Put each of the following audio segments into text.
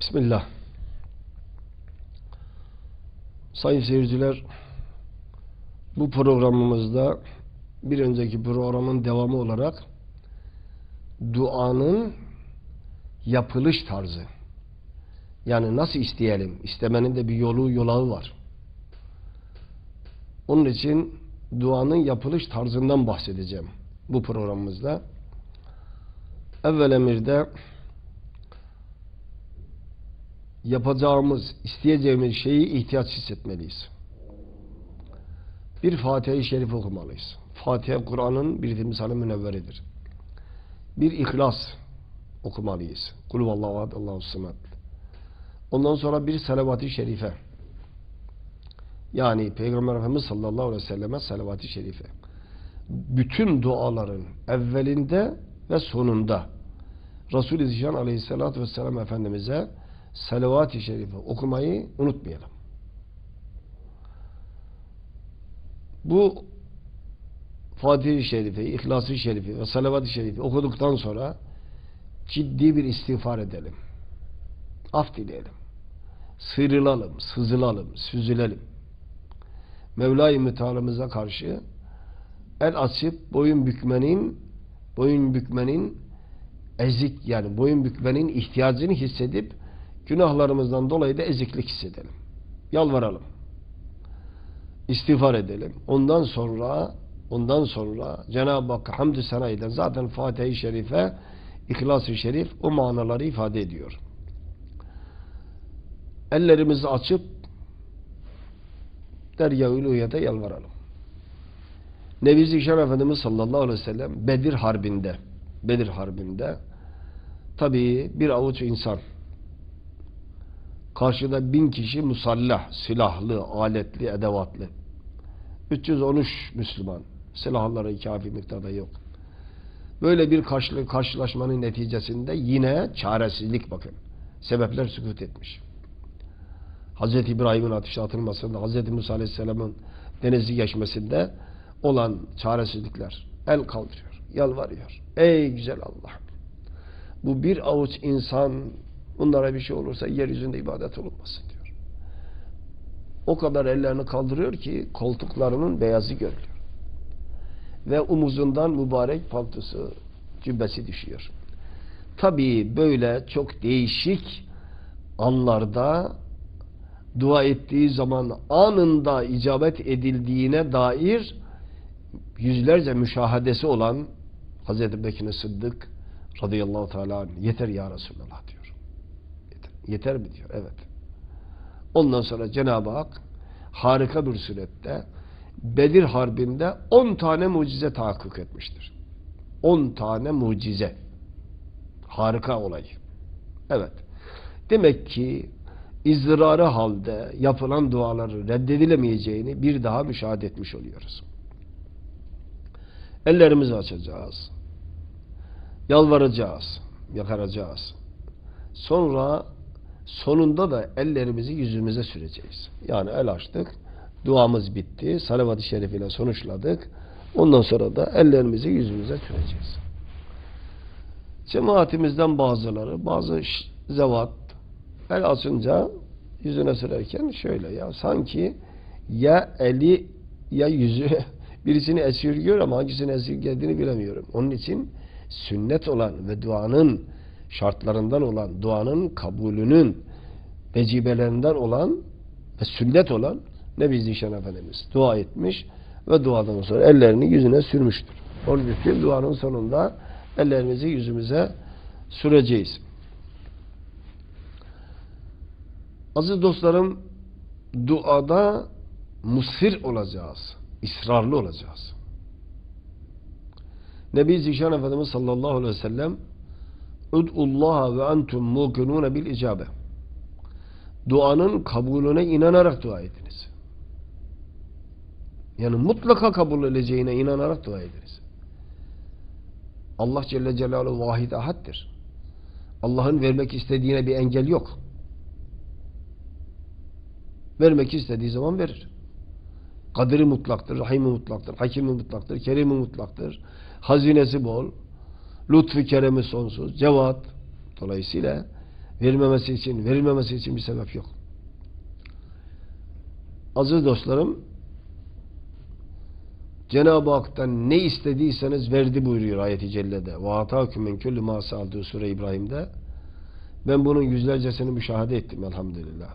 Bismillah. Sayın seyirciler, bu programımızda bir önceki programın devamı olarak duanın yapılış tarzı. Yani nasıl isteyelim? İstemenin de bir yolu, yolağı var. Onun için duanın yapılış tarzından bahsedeceğim bu programımızda. Evvel emirde yapacağımız, isteyeceğimiz şeyi ihtiyaç hissetmeliyiz. Bir Fatiha-i Şerif okumalıyız. Fatiha Kur'an'ın bir timsali münevveridir. Bir İhlas okumalıyız. Kul vallahu ahad, Allahu samet. Ondan sonra bir salavat-ı şerife. Yani Peygamber Efendimiz sallallahu aleyhi ve selleme salavat-ı şerife. Bütün duaların evvelinde ve sonunda Resul-i Zişan aleyhissalatü vesselam Efendimiz'e salavat-ı şerife okumayı unutmayalım. Bu Fatih-i Şerife, İhlas-ı Şerife ve Salavat-ı Şerife okuduktan sonra ciddi bir istiğfar edelim. Af dileyelim. Sıyrılalım, sızılalım, süzülelim. Mevla-i Müteala'mıza karşı el açıp boyun bükmenin boyun bükmenin ezik yani boyun bükmenin ihtiyacını hissedip günahlarımızdan dolayı da eziklik hissedelim. Yalvaralım. İstiğfar edelim. Ondan sonra ondan sonra Cenab-ı Hakk'a hamdü eden zaten Fatiha-i Şerife İhlas-ı Şerif o manaları ifade ediyor. Ellerimizi açıp Derya-ül Uyet'e yalvaralım. Nebi Zişan Efendimiz sallallahu aleyhi ve sellem Bedir Harbi'nde Bedir Harbi'nde tabii bir avuç insan karşıda bin kişi musallah, silahlı, aletli, edevatlı. 313 Müslüman. Silahları kafi miktarda yok. Böyle bir karşılaşmanın neticesinde yine çaresizlik bakın. Sebepler sükut etmiş. Hz. İbrahim'in ateşe atılmasında, Hz. Musa Aleyhisselam'ın denizi geçmesinde olan çaresizlikler el kaldırıyor, yalvarıyor. Ey güzel Allah! Bu bir avuç insan bunlara bir şey olursa yeryüzünde ibadet olunmasın diyor. O kadar ellerini kaldırıyor ki koltuklarının beyazı görülüyor. Ve omuzundan mübarek paltosu, cübbesi düşüyor. Tabii böyle çok değişik anlarda dua ettiği zaman anında icabet edildiğine dair yüzlerce müşahadesi olan Hazreti Bekir Sıddık radıyallahu teala yeter ya Resulallah diyor. Yeter, mi diyor. Evet. Ondan sonra Cenab-ı Hak harika bir surette Bedir Harbi'nde 10 tane mucize tahakkuk etmiştir. 10 tane mucize. Harika olay. Evet. Demek ki izdirarı halde yapılan duaları reddedilemeyeceğini bir daha müşahede etmiş oluyoruz. Ellerimizi açacağız. Yalvaracağız. Yakaracağız. Sonra sonunda da ellerimizi yüzümüze süreceğiz. Yani el açtık. Duamız bitti. Salavat-ı şerif ile sonuçladık. Ondan sonra da ellerimizi yüzümüze süreceğiz. Cemaatimizden bazıları, bazı zevat el açınca yüzüne sürerken şöyle ya sanki ya eli ya yüzü birisini esirgiyor ama hangisini esirgediğini bilemiyorum. Onun için sünnet olan ve duanın şartlarından olan, duanın kabulünün vecibelerinden olan ve sünnet olan Nebi Zişan Efendimiz dua etmiş ve duadan sonra ellerini yüzüne sürmüştür. Onun için duanın sonunda ellerimizi yüzümüze süreceğiz. Aziz dostlarım duada musir olacağız. ısrarlı olacağız. Nebi Zişan Efendimiz sallallahu aleyhi ve sellem Ud'ullaha ve entum mukinune bil icabe. Duanın kabulüne inanarak dua ediniz. Yani mutlaka kabul edeceğine inanarak dua ediniz. Allah Celle Celaluhu vahid ahaddir. Allah'ın vermek istediğine bir engel yok. Vermek istediği zaman verir. Kaderi mutlaktır, rahimi mutlaktır, hakimi mutlaktır, kerimi mutlaktır. Hazinesi bol, lütfu keremi sonsuz, cevat. Dolayısıyla vermemesi için, verilmemesi için bir sebep yok. Aziz dostlarım, Cenab-ı Hak'tan ne istediyseniz verdi buyuruyor ayeti cellede. وَاَتَاكُمْ مِنْ كُلُّ مَا سَالْدُوا Sure İbrahim'de. Ben bunun yüzlercesini müşahede ettim elhamdülillah.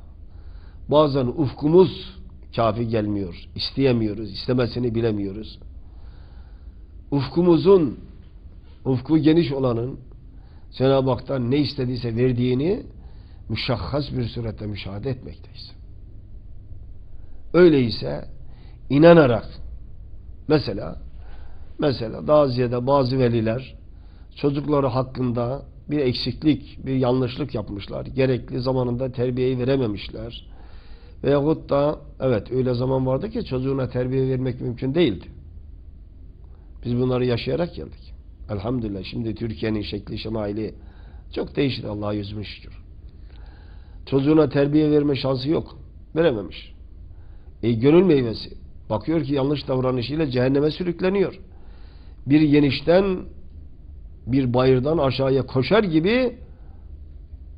Bazen ufkumuz kafi gelmiyor. isteyemiyoruz, istemesini bilemiyoruz. Ufkumuzun, ufku geniş olanın Cenab-ı Hak'tan ne istediyse verdiğini müşahhas bir surette müşahede etmekteyiz. Öyleyse inanarak mesela mesela daha ziyade bazı veliler çocukları hakkında bir eksiklik, bir yanlışlık yapmışlar. Gerekli zamanında terbiyeyi verememişler. Veyahut da evet öyle zaman vardı ki çocuğuna terbiye vermek mümkün değildi. Biz bunları yaşayarak geldik. Elhamdülillah şimdi Türkiye'nin şekli şemaili çok değişti Allah'a yüzümüz şükür. Çocuğuna terbiye verme şansı yok. Verememiş. E, gönül meyvesi. Bakıyor ki yanlış davranışıyla cehenneme sürükleniyor. Bir yenişten bir bayırdan aşağıya koşar gibi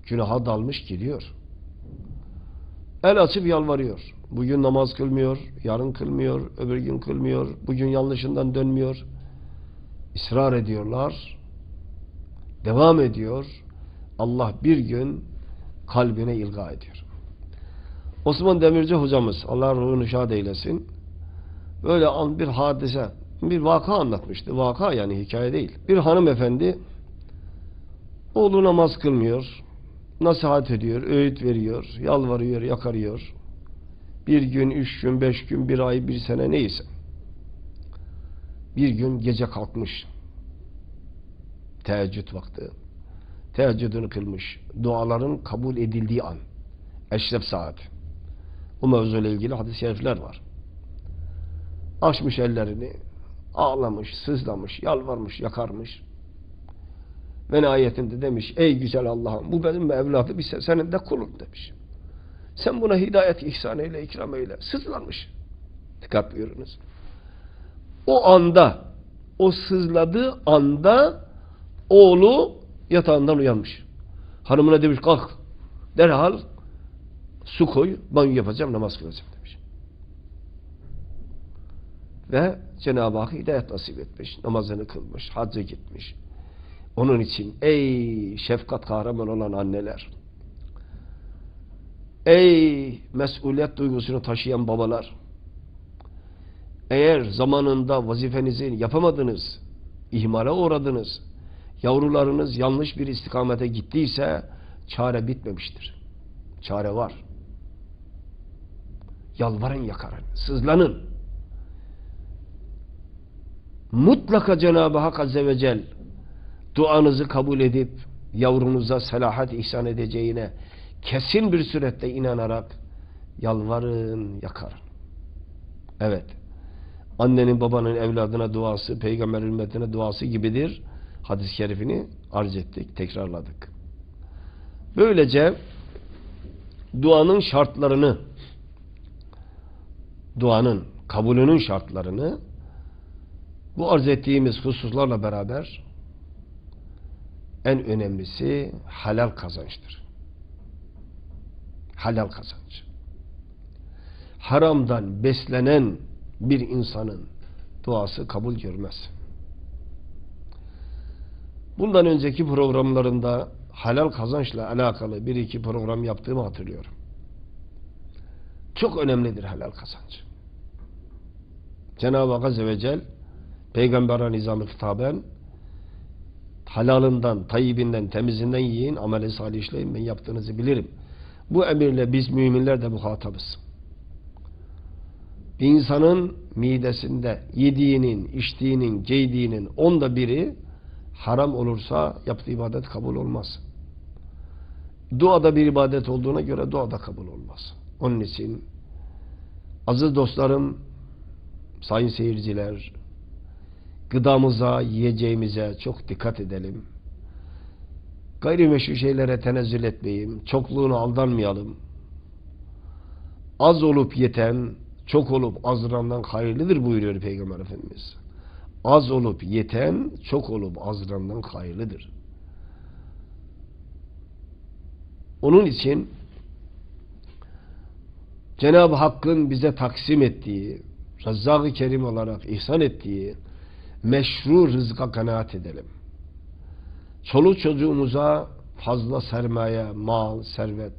günaha dalmış gidiyor. El açıp yalvarıyor. Bugün namaz kılmıyor, yarın kılmıyor, öbür gün kılmıyor, bugün yanlışından dönmüyor. İsrar ediyorlar. Devam ediyor. Allah bir gün kalbine ilga ediyor. Osman Demirci hocamız, Allah ruhunu şad eylesin, böyle bir hadise, bir vaka anlatmıştı. Vaka yani hikaye değil. Bir hanımefendi oğlu namaz kılmıyor, nasihat ediyor, öğüt veriyor, yalvarıyor, yakarıyor. Bir gün, üç gün, beş gün, bir ay, bir sene neyse. Bir gün gece kalkmış. Teheccüd vakti. Teheccüdünü kılmış. Duaların kabul edildiği an. Eşref saat. Bu mevzuyla ilgili hadis-i şerifler var. Açmış ellerini, ağlamış, sızlamış, yalvarmış, yakarmış. Ve nihayetinde demiş, ey güzel Allah'ım bu benim evladım ise senin de kulun demiş. Sen buna hidayet ihsan eyle, ikram eyle. Sızlanmış. Dikkat buyurunuz. O anda, o sızladığı anda oğlu yatağından uyanmış. Hanımına demiş kalk. Derhal su koy, banyo yapacağım, namaz kılacağım demiş. Ve Cenab-ı Hak hidayet nasip etmiş. Namazını kılmış, hacca gitmiş. Onun için ey şefkat kahraman olan anneler, ey mesuliyet duygusunu taşıyan babalar, eğer zamanında vazifenizi yapamadınız, ihmale uğradınız, yavrularınız yanlış bir istikamete gittiyse çare bitmemiştir. Çare var. Yalvarın yakarın, sızlanın. Mutlaka Cenab-ı Hak Azze ve Celle duanızı kabul edip yavrunuza selahat ihsan edeceğine kesin bir surette inanarak yalvarın, yakarın. Evet. Annenin babanın evladına duası, peygamber ümmetine duası gibidir. Hadis-i şerifini arz ettik, tekrarladık. Böylece duanın şartlarını duanın kabulünün şartlarını bu arz ettiğimiz hususlarla beraber en önemlisi halal kazançtır. Halal kazanç. Haramdan beslenen bir insanın duası kabul görmez. Bundan önceki programlarında halal kazançla alakalı bir iki program yaptığımı hatırlıyorum. Çok önemlidir halal kazanç. Cenab-ı Hak Azze ve Celle Peygamber'e nizamı hitaben halalından, tayyibinden, temizinden yiyin, amel-i salih işleyin, ben yaptığınızı bilirim. Bu emirle biz müminler de muhatabız. İnsanın midesinde yediğinin, içtiğinin, giydiğinin onda biri haram olursa yaptığı ibadet kabul olmaz. Duada bir ibadet olduğuna göre duada kabul olmaz. Onun için aziz dostlarım, sayın seyirciler, gıdamıza, yiyeceğimize çok dikkat edelim. Gayrimeşru şeylere tenezzül etmeyeyim. Çokluğunu aldanmayalım. Az olup yeten, çok olup azdırandan hayırlıdır buyuruyor Peygamber Efendimiz. Az olup yeten, çok olup azdırandan hayırlıdır. Onun için Cenab-ı Hakk'ın bize taksim ettiği, Rezzak-ı Kerim olarak ihsan ettiği meşru rızka kanaat edelim. Çoluk çocuğumuza fazla sermaye, mal, servet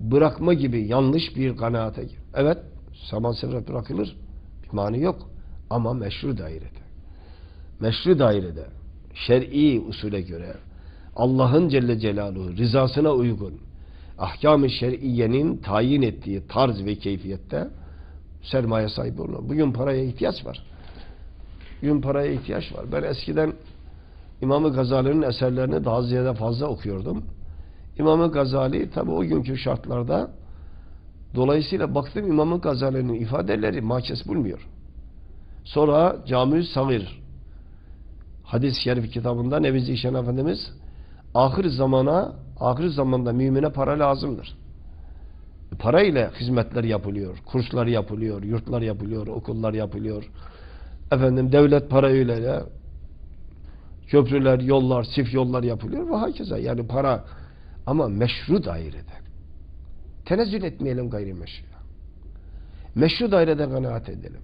bırakma gibi yanlış bir kanaate gir. Evet, saman servet bırakılır. Bir mani yok. Ama meşru dairede. Meşru dairede, şer'i usule göre Allah'ın Celle Celaluhu rızasına uygun ahkam-ı şer'iyenin tayin ettiği tarz ve keyfiyette sermaye sahibi olunur. Bugün paraya ihtiyaç var. Bugün paraya ihtiyaç var. Ben eskiden İmam-ı Gazali'nin eserlerini daha ziyade fazla okuyordum. İmam-ı Gazali tabi o günkü şartlarda dolayısıyla baktım İmam-ı Gazali'nin ifadeleri mahkes bulmuyor. Sonra Cami-ü Sagir hadis-i şerif kitabında Nebi Zişan Efendimiz ahir zamana ahir zamanda mümine para lazımdır. Para ile hizmetler yapılıyor, kurslar yapılıyor, yurtlar yapılıyor, okullar yapılıyor. Efendim devlet parayla köprüler, yollar, çift yollar yapılıyor ve hakeza yani para ama meşru dairede. Tenezzül etmeyelim gayrimeşru. Meşru dairede kanaat edelim.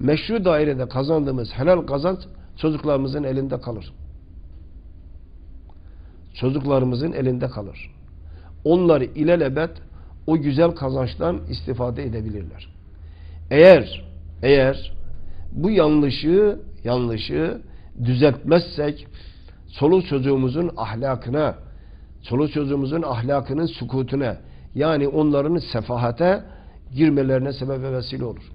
Meşru dairede kazandığımız helal kazanç çocuklarımızın elinde kalır. Çocuklarımızın elinde kalır. Onlar ilelebet o güzel kazançtan istifade edebilirler. Eğer eğer bu yanlışı yanlışı düzeltmezsek çoluk çocuğumuzun ahlakına çoluk çocuğumuzun ahlakının sukutuna yani onların sefahate girmelerine sebep ve vesile olur.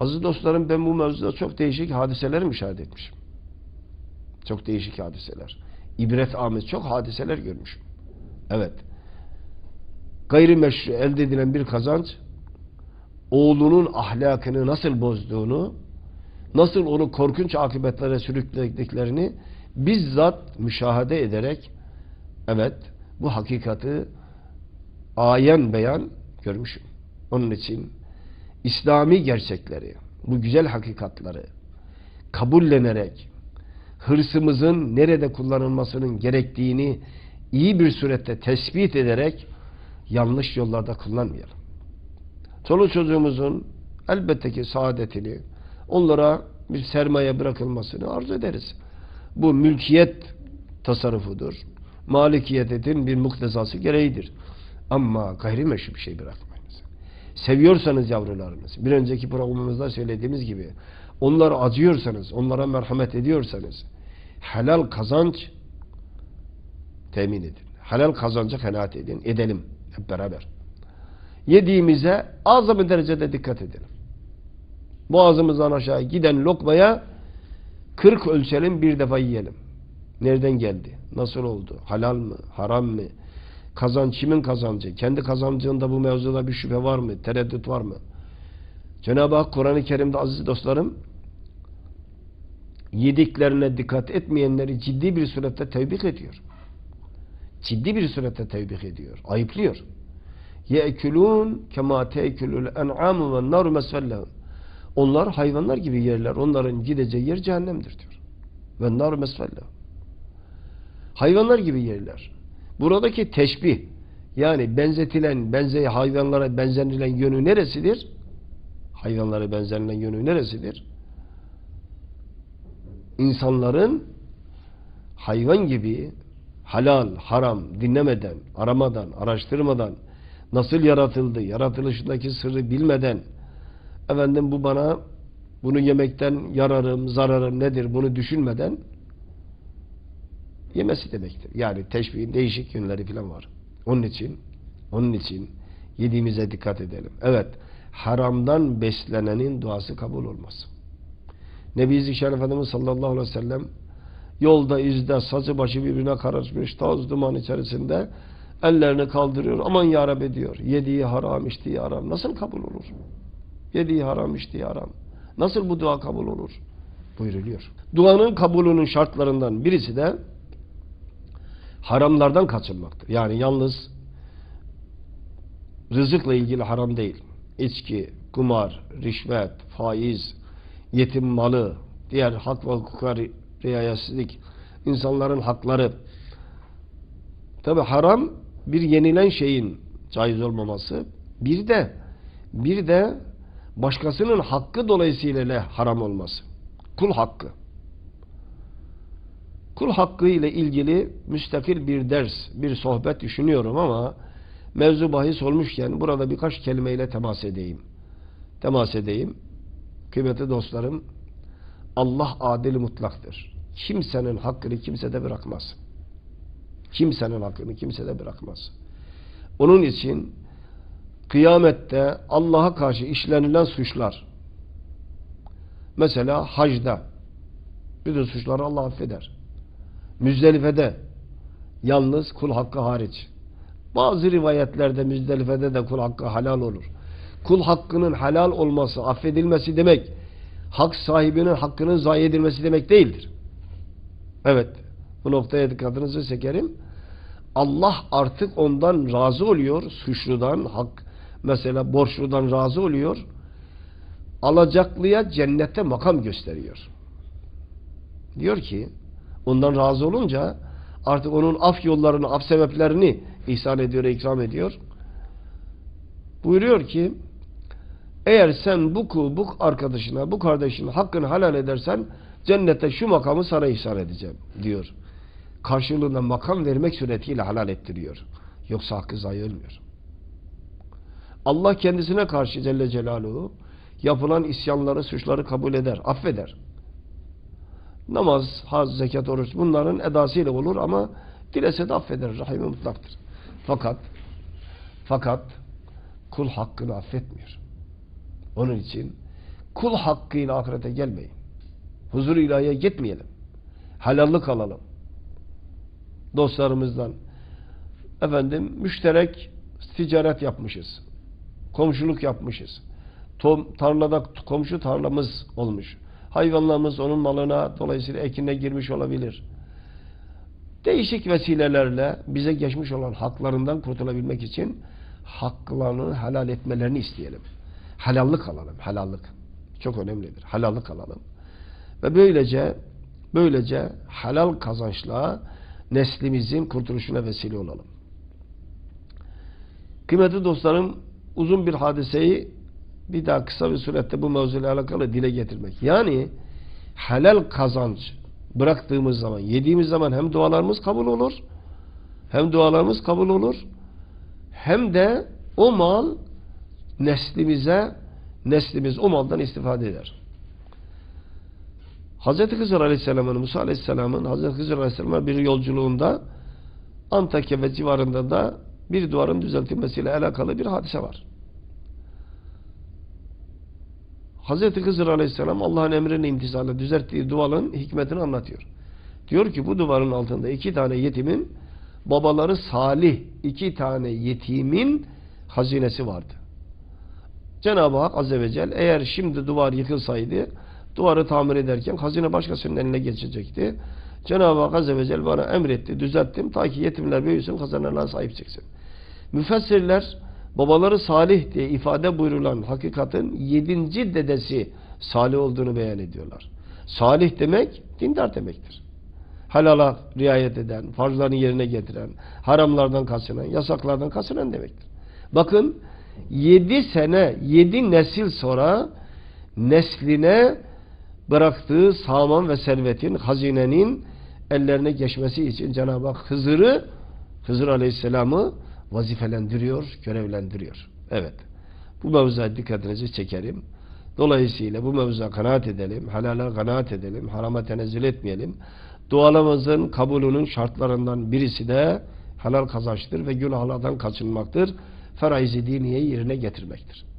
Aziz dostlarım ben bu mevzuda çok değişik hadiseler müşahede etmişim. Çok değişik hadiseler. İbret amiz çok hadiseler görmüşüm. Evet. Gayrimeşru elde edilen bir kazanç oğlunun ahlakını nasıl bozduğunu nasıl onu korkunç akıbetlere sürüklediklerini bizzat müşahede ederek evet bu hakikati ayen beyan görmüşüm. Onun için İslami gerçekleri, bu güzel hakikatları kabullenerek hırsımızın nerede kullanılmasının gerektiğini iyi bir surette tespit ederek yanlış yollarda kullanmayalım. Çoluk çocuğumuzun elbette ki saadetini onlara bir sermaye bırakılmasını arzu ederiz. Bu mülkiyet tasarrufudur. Malikiyetin bir muktezası gereğidir. Ama gayrimeşru bir şey bırakmayınız. Seviyorsanız yavrularınız, bir önceki programımızda söylediğimiz gibi, onlara acıyorsanız, onlara merhamet ediyorsanız, helal kazanç temin edin. Helal kazancı kanaat edin, edelim hep beraber. Yediğimize azami derecede dikkat edelim. Boğazımızdan aşağı giden lokmaya 40 ölçelim bir defa yiyelim. Nereden geldi? Nasıl oldu? Halal mı? Haram mı? Kazanç kimin kazancı? Kendi kazancında bu mevzuda bir şüphe var mı? Tereddüt var mı? Cenab-ı Hak Kur'an-ı Kerim'de aziz dostlarım yediklerine dikkat etmeyenleri ciddi bir surette tevbik ediyor. Ciddi bir surette tevbik ediyor. Ayıplıyor. Ye'kulun kema te'kulul en'amu ve nar mesvellehum. Onlar hayvanlar gibi yerler. Onların gideceği yer cehennemdir diyor. Ve nar mesvellehum. Hayvanlar gibi yerler. Buradaki teşbih yani benzetilen, benze hayvanlara benzenilen yönü neresidir? Hayvanlara benzenilen yönü neresidir? İnsanların hayvan gibi halal, haram dinlemeden, aramadan, araştırmadan nasıl yaratıldı, yaratılışındaki sırrı bilmeden efendim bu bana bunu yemekten yararım, zararım nedir bunu düşünmeden yemesi demektir. Yani teşbihin değişik yönleri falan var. Onun için onun için yediğimize dikkat edelim. Evet, haramdan beslenenin duası kabul olmaz. Nebi Zişan Efendimiz sallallahu aleyhi ve sellem yolda izde sazı başı birbirine karışmış toz duman içerisinde ellerini kaldırıyor. Aman ya Rabbi diyor. Yediği haram, içtiği haram. Nasıl kabul olur? Yediği haram, içtiği haram. Nasıl bu dua kabul olur? Buyuruluyor. Duanın kabulünün şartlarından birisi de haramlardan kaçınmaktır. Yani yalnız rızıkla ilgili haram değil. İçki, kumar, rişvet, faiz, yetim malı, diğer hak ve hukuka riayetsizlik, insanların hakları. Tabi haram bir yenilen şeyin caiz olmaması, bir de bir de başkasının hakkı dolayısıyla haram olması. Kul hakkı. Kul hakkı ile ilgili müstakil bir ders, bir sohbet düşünüyorum ama mevzu bahis olmuşken burada birkaç kelimeyle temas edeyim. Temas edeyim. Kıymetli dostlarım, Allah adil mutlaktır. Kimsenin hakkını kimsede bırakmaz. Kimsenin hakkını kimsede bırakmaz. Onun için kıyamette Allah'a karşı işlenilen suçlar mesela hacda bütün suçları Allah affeder. Müzdelife'de yalnız kul hakkı hariç. Bazı rivayetlerde Müzdelife'de de kul hakkı halal olur. Kul hakkının halal olması, affedilmesi demek hak sahibinin hakkının zayi edilmesi demek değildir. Evet. Bu noktaya dikkatinizi çekerim. Allah artık ondan razı oluyor. Suçludan, hak mesela borçludan razı oluyor. Alacaklıya cennette makam gösteriyor. Diyor ki ondan razı olunca artık onun af yollarını, af sebeplerini ihsan ediyor, ikram ediyor. Buyuruyor ki eğer sen bu kul, bu arkadaşına, bu kardeşine hakkını helal edersen cennette şu makamı sana ihsan edeceğim diyor. Karşılığında makam vermek suretiyle helal ettiriyor. Yoksa hakkı zayi olmuyor. Allah kendisine karşı Celle Celaluhu yapılan isyanları, suçları kabul eder, affeder. Namaz, haz, zekat, oruç bunların edasıyla olur ama dilese de affeder. Rahim mutlaktır. Fakat fakat kul hakkını affetmiyor. Onun için kul hakkıyla ahirete gelmeyin. Huzur ilahiye gitmeyelim. Helallik alalım. Dostlarımızdan. Efendim müşterek ticaret yapmışız. Komşuluk yapmışız. Tom, tarlada komşu tarlamız olmuş. Hayvanlarımız onun malına dolayısıyla ekine girmiş olabilir. Değişik vesilelerle bize geçmiş olan haklarından kurtulabilmek için haklarını helal etmelerini isteyelim. Helallik alalım. Helallik. Çok önemlidir. Helallik alalım. Ve böylece böylece helal kazançla neslimizin kurtuluşuna vesile olalım. Kıymetli dostlarım uzun bir hadiseyi bir daha kısa bir surette bu mevzuyla alakalı dile getirmek. Yani helal kazanç bıraktığımız zaman, yediğimiz zaman hem dualarımız kabul olur, hem dualarımız kabul olur, hem de o mal neslimize, neslimiz o maldan istifade eder. Hz. Hızır Aleyhisselam'ın, Musa Aleyhisselam'ın Hz. Hızır Aleyhisselam'a bir yolculuğunda Antakya ve civarında da bir duvarın düzeltilmesiyle alakalı bir hadise var. Hz. Hızır Aleyhisselam Allah'ın emrine imtisalle düzelttiği duvarın hikmetini anlatıyor. Diyor ki bu duvarın altında iki tane yetimin babaları salih iki tane yetimin hazinesi vardı. Cenab-ı Hak Azze ve Celle eğer şimdi duvar yıkılsaydı duvarı tamir ederken hazine başkasının eline geçecekti. Cenab-ı Hak Azze ve Celle bana emretti, düzelttim ta ki yetimler büyüsün, kazanırlar sahip çıksın. Müfessirler babaları salih diye ifade buyurulan hakikatin yedinci dedesi salih olduğunu beyan ediyorlar. Salih demek dindar demektir. Halala riayet eden, farzlarını yerine getiren, haramlardan kaçınan, yasaklardan kaçınan demektir. Bakın yedi sene, yedi nesil sonra nesline bıraktığı saman ve servetin, hazinenin ellerine geçmesi için Cenab-ı Hak Hızır'ı, Hızır Aleyhisselam'ı vazifelendiriyor, görevlendiriyor. Evet. Bu mevzuya dikkatinizi çekerim. Dolayısıyla bu mevzuya kanaat edelim, halala kanaat edelim, harama tenezzül etmeyelim. Dualarımızın kabulünün şartlarından birisi de helal kazançtır ve günahlardan kaçınmaktır. Feraiz-i diniyeyi yerine getirmektir.